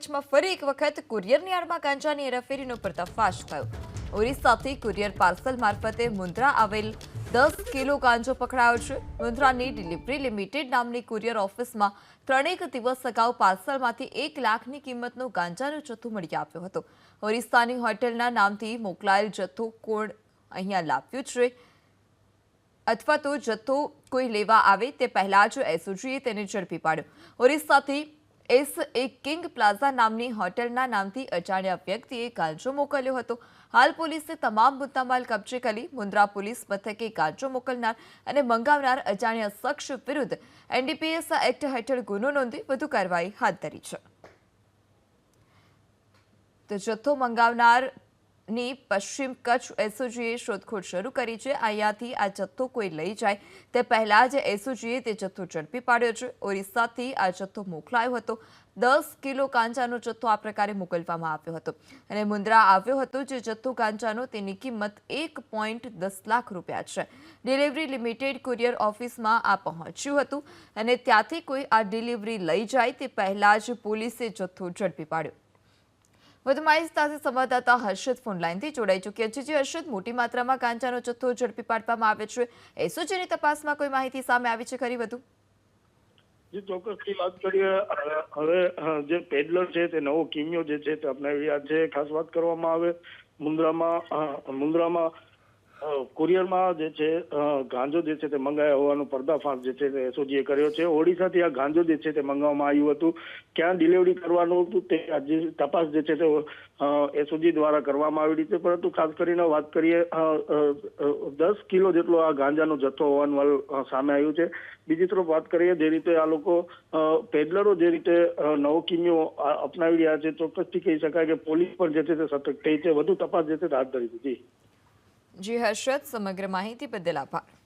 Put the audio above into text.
કચ્છમાં ફરી એક વખત કુરિયરની આડમાં ગાંજાની હેરાફેરીનો પર્દાફાશ થયો. ઓરિસ્સાથી કુરિયર પાર્સલ મારફતે મુન્દ્રા આવેલ દસ કિલો ગાંજો પકડાયો છે. મુન્દ્રાની ડિલિવરી લિમિટેડ નામની કુરિયર ઓફિસમાં ત્રણેક દિવસ અગાઉ પાર્સલમાંથી એક લાખની કિંમતનો ગાંજાનો જથ્થો મળી આવ્યો હતો. ઓરિસ્સાની હોટેલના નામથી મોકલાયેલ જથ્થો કોણ અહીંયા લાવ્યું છે અથવા તો જથ્થો કોઈ લેવા આવે તે પહેલાં જ એસઓજીએ તેને ઝડપી પાડ્યો. ઓરિસ્સાથી એસ એ કિંગ પ્લાઝા નામની હોટેલના નામથી અજાણ્યા વ્યક્તિએ ગાંજો મોકલ્યો હતો. હાલ પોલીસે તમામ મુદ્દામાલ કબજે કરી મુન્દ્રા પોલીસ મથકે ગાંજો મોકલનાર અને મંગાવનાર અજાણ્યા શખ્સ વિરુદ્ધ એનડીપીએસ એક્ટ હેઠળ ગુનો નોંધી વધુ કાર્યવાહી હાથ ધરી છે. તો જથ્થો મંગાવનારની પશ્ચિમ કચ્છ એસઓજીએ શોધખોળ શરૂ કરી છે. અહીંયાથી આ જથ્થો કોઈ લઈ જાય. તે પહેલાં જ એસઓજીએ તે જથ્થો ઝડપી પાડ્યો છે. ઓરિસ્સાથી આ જથ્થો મોકલાયો હતો. દસ કિલો કાંચાનો જથ્થો આ પ્રકારે મોકલવામાં આવ્યો હતો. અને મુન્દ્રા આવ્યો હતો જે જથ્થો કાંચાનો તેની કિંમત એક પોઈન્ટ દસ લાખ રૂપિયા છે. ડિલિવરી લિમિટેડ કુરિયર ઓફિસમાં આ પહોંચ્યું હતું. અને ત્યાંથી કોઈ આ ડિલિવરી લઈ જાય તે પહેલાં જ પોલીસે જથ્થો ઝડપી પાડ્યો. વધુ માહિતી સાથે સંવાદદાતા હર્ષદ ફોનલાઈનથી જોડાઈ ચૂક્યા છે. જે હર્ષદ, મોટી માત્રામાં ગાંજાનો જથ્થો ઝડપી પાડવામાં આવે છે. એસઓજીની તપાસમાં કોઈ માહિતી સામે આવી છે ખરી વધુ? જે ચોક્કસથી વાત કરીએ. હવે જે પેડલર છે, તે નવો કિમિયો જે છે, તે અપનાવી રહ્યા છે ખાસ વાત કરવામાં આવે. મુન્દ્રામાં મુન્દ્રામાં કુરિયરમાં જે છે ગાંજો જે છે તે મંગાયા હોવાનો પર્દાફાશ જે છે તે એસઓજીએ કર્યો છે. ઓડિશાથી આ ગાંજો જે છે તે મંગાવવામાં આવ્યું હતું. ક્યાં ડિલિવરી કરવાનું હતું તે આજે તપાસ જે છે તે એસઓજી દ્વારા કરવામાં આવી રહી છે. પરંતુ ખાસ કરીને વાત કરીએ દસ કિલો જેટલો આ ગાંજાનો જથ્થો હોવાનું સામે આવ્યું છે. બીજી તરફ વાત કરીએ જે રીતે આ લોકો પેડલરો જે રીતે નવો કિમિયો અ, અપનાવી રહ્યા છે ચોક્કસથી કહી શકાય કે પોલીસ પણ જે છે તે સતર્ક થઈ છે. વધુ તપાસ જે છે હાથ ધરી જી. જી હર્ષદ સમગ્ર માહિતી બદલ આભાર.